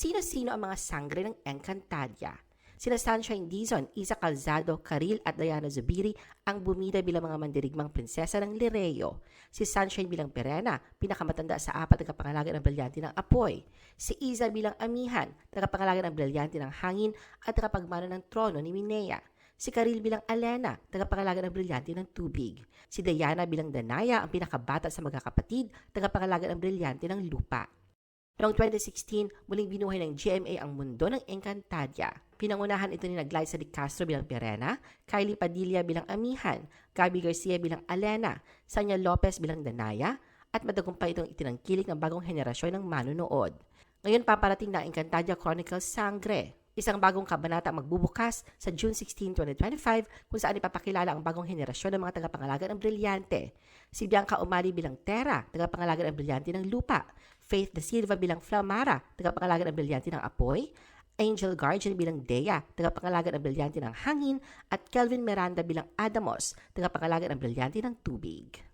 Sino-sino ang mga sangre ng Encantadia? Sina Sunshine Dizon, Isa Calzado, Karil at Diana Zubiri ang bumida bilang mga mandirigmang prinsesa ng Lireo. Si Sunshine bilang Perena, pinakamatanda sa apat na kapangalaga ng brilyante ng apoy. Si Isa bilang Amihan, tagapangalaga ng brilyante ng hangin at tagapagmana ng trono ni Minea. Si Karil bilang Alena, tagapangalaga ng brilyante ng tubig. Si Diana bilang Danaya, ang pinakabata sa magkakapatid, tagapangalaga ng brilyante ng lupa. Noong 2016, muling binuhay ng GMA ang mundo ng Encantadia. Pinangunahan ito ni Glyza de Castro bilang Perena, Kylie Padilla bilang Amihan, Gabby Garcia bilang Alena, Sanya Lopez bilang Danaya, at madagumpay itong itinangkilik ng bagong henerasyon ng manunood. Ngayon paparating na Encantadia Chronicles Sangre, isang bagong kabanata magbubukas sa June 16, 2025 kung saan ipapakilala ang bagong henerasyon ng mga tagapangalaga ng brilyante. Si Bianca Umali bilang Terra, tagapangalaga ng brilyante ng lupa. Faith De Silva bilang Flamara, tagapangalaga ng brilyante ng apoy. Angel Guardian bilang Dea, tagapangalaga ng brilyante ng hangin. At Kelvin Miranda bilang Adamos, tagapangalaga ng brilyante ng tubig.